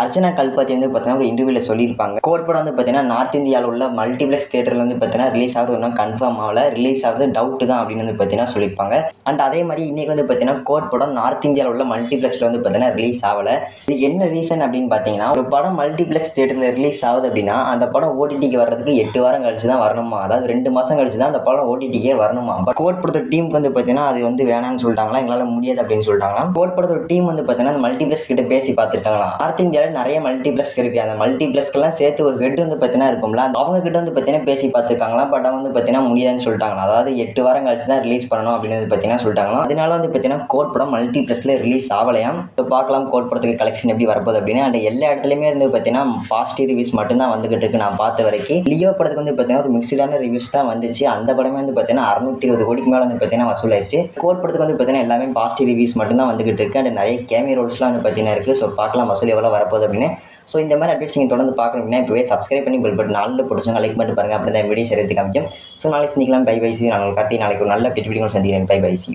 அர்ச்சனா கல்பத்தி வந்து பார்த்தீங்கன்னா ஒரு இன்டர்வியூவில் சொல்லியிருப்பாங்க. கோட் படம் வந்து பார்த்தீங்கன்னா நார்த் இந்தியாவில் உள்ள மல்டிப்ளெக்ஸ் தேட்டரில் வந்து பார்த்தீங்கன்னா ரிலீஸ் ஆகுது. இன்னும் கன்ஃபார்ம் ஆகல. ரிலீஸ் ஆகுது. டவுட் தான் அப்படின்னு வந்து பார்த்தீங்கன்னா சொல்லியிருப்பாங்க. அண்ட் அதே மாதிரி இன்றைக்கி வந்து பார்த்தீங்கன்னா கோட் படம் நார்த் இந்தியாவில் உள்ள மல்டிப்ளெக்ஸில் வந்து பார்த்தீங்கன்னா ரிலீஸ் ஆகலை. இதுக்கு என்ன ரீசன் அப்படின்னு பார்த்தீங்கன்னா ஒரு படம் மல்டிப்ளெக்ஸ் தேட்டரில் ரிலீஸ் ஆகுது அப்படின்னா அந்த படம் ஓடிடிக்கு வர்றதுக்கு எட்டு வாரம் கழிச்சு தான் வரணுமா? அதாவது ரெண்டு மாதம் கழிச்சு தான் அந்த படம் ஓடிடிக்கே வரணுமா? பட் கோட் படத்தோட டீமுக்கு வந்து பார்த்தீங்கன்னா அது வந்து வேணாம்னு சொல்லிட்டாங்களா? எங்களால் முடியாது அப்படின்னு சொல்லிட்டாங்களா? கோட் படத்தோட டீம் வந்து பார்த்தீங்கன்னா அந்த மல்டிப்ளெக்ஸ் கிட்ட பேசி பார்த்துருக்காங்களா? நார்த் இந்தியாவில் நிறைய மல்டிப்ளெக்ஸ் இருக்குது அந்த மல்டிப்ளெக்ஸ்க்கெல்லாம் சேர்த்து ஒரு ஹெட் வந்து பார்த்தீங்கன்னா இருக்கும்ல அவங்க கிட்ட வந்து பார்த்தீங்கன்னா பேசி பார்த்துருக்காங்களாம் பட் அவங்க வந்து பார்த்தீங்கன்னா முடியாதுன்னு சொல்லிட்டாங்களா அதாவது எட்டு வாரம் கழிச்சு தான் ரிலீஸ் பண்ணணும் அப்படின்னு வந்து பார்த்தீங்கன்னா சொல்லிட்டாங்களா அதனால வந்து பார்த்தீங்கன்னா கோட் படம் மல்டிப்ளெக்ஸில் ரிலீஸ் ஆகலையாம் இப்போ பார்க்கலாம் கோட் படத்துக்கு கலெக்ஷன் எப்படி வரப்போகுது அப்படின்னு அண்ட் எல்லா இடத்துலையுமே வந்து பார்த்தீங்கன்னா பாசிட்டிவ் ரிவ்யூஸ் மட்டும்தான் வந்துகிட்டு இருக்கு நான் பார்த்த வரைக்கும் லியோ படத்துக்கு வந்து பார்த்தீங்கன்னா ஒரு மிக்சடான ரிவ்யூஸ் தான் வந்துச்சு அந்த படமே வந்து பார்த்தீங்கன்னா அறுநூத்தி இருபது கோடிக்கு மேலே வந்து பார்த்தீங்கன்னா வசூலாயிருச்சு கோட் படத்துக்கு வந்து பார்த்தீங்கன்னா எல்லாமே பாசிட்டிவ் ரிவ்யூஸ் மட்டும்தான் வந்துகிட்டு இருக்கு அண்ட் நிறைய கேமி ரோல்ஸ்லாம் வந்து பார்த்தீங்கன்னா இருக்குது ஸோ பார்க்கலாம் வசூல் எவ்வளோ வரப்போகுது அப்படின்னு. ஸோ இந்த மாதிரி அப்டேட்ஸ் நீங்கள் தொடர்ந்து பார்க்கணும் அப்படின்னா இப்போவே சப்ஸ்கிரைப் பண்ணி பெல் பட்டன் நாளில் பிடிச்சவங்க லைக் பண்ணிட்டு பாருங்க. அப்படி தான் வீடியோ சேர்த்து காமிக்கும். ஸோ நாளைக்கு சந்திக்கலாம். பை பை சி நாங்கள் கார்த்தி நாளைக்கு ஒரு நல்ல அப்டேட் வீடியோ சந்திக்கிறேன். Bye bye see